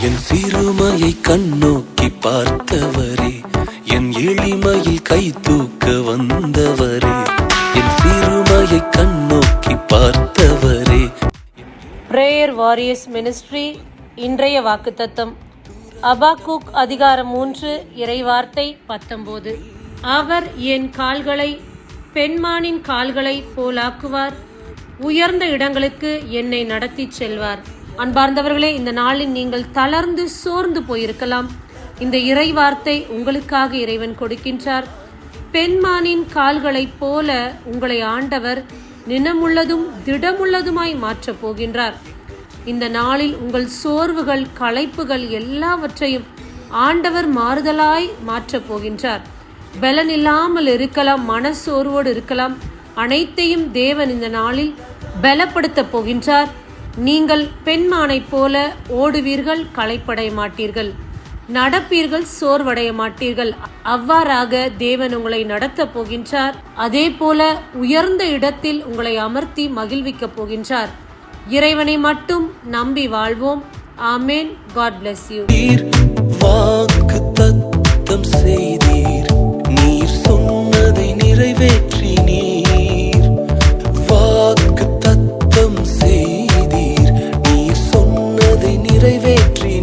என் சிறுமையை கண்ணோக்கி பார்த்தவரே என் எளிமையில் கை தூக்க வந்தவரே என் சிறுமையை கண்ணோக்கி பார்த்தவரே. பிரேயர் வாரியர்ஸ் மினிஸ்ட்ரி இன்றைய வாக்குத்தத்தம். அபாக்குக் அதிகாரம் மூன்று இறைவார்த்தை பத்தொன்பது அவர் என் கால்களை பெண்மானின் கால்களை போலாக்குவார். உயர்ந்த இடங்களுக்கு என்னை நடத்திச் செல்வார். அன்பார்ந்தவர்களே இந்த நாளில் நீங்கள் தளர்ந்து சோர்ந்து போயிருக்கலாம். இந்த இறைவார்த்தை உங்களுக்காக இறைவன் கொடுக்கின்றார். பெண்மானின் கால்களைப் போல உங்களை ஆண்டவர் நினமுள்ளதும் திடமுள்ளதுமாய் மாற்றப் போகின்றார். இந்த நாளில் உங்கள் சோர்வுகள் களைப்புகள் எல்லாவற்றையும் ஆண்டவர் மாறுதலாய் மாற்றப் போகின்றார். பலன் இல்லாமல் இருக்கலாம் மனசோர்வோடு இருக்கலாம். அனைத்தையும் தேவன் இந்த நாளில் பலப்படுத்தப் போகின்றார். நீங்கள் பெண்மானைப் போல ஓடுவீர்கள் களைப்படைய மாட்டீர்கள். நடப்பீர்கள் சோர்வடைய மாட்டீர்கள். அவ்வாறாக தேவன் உங்களை நடத்தப் போகின்றார். அதே போல உயர்ந்த இடத்தில் உங்களை அமர்த்தி மகிழ்விக்கப் போகின்றார். இறைவனை மட்டும் நம்பி வாழ்வோம். ஆமேன். காட் பிளஸ் யூ நிறைவேற்றி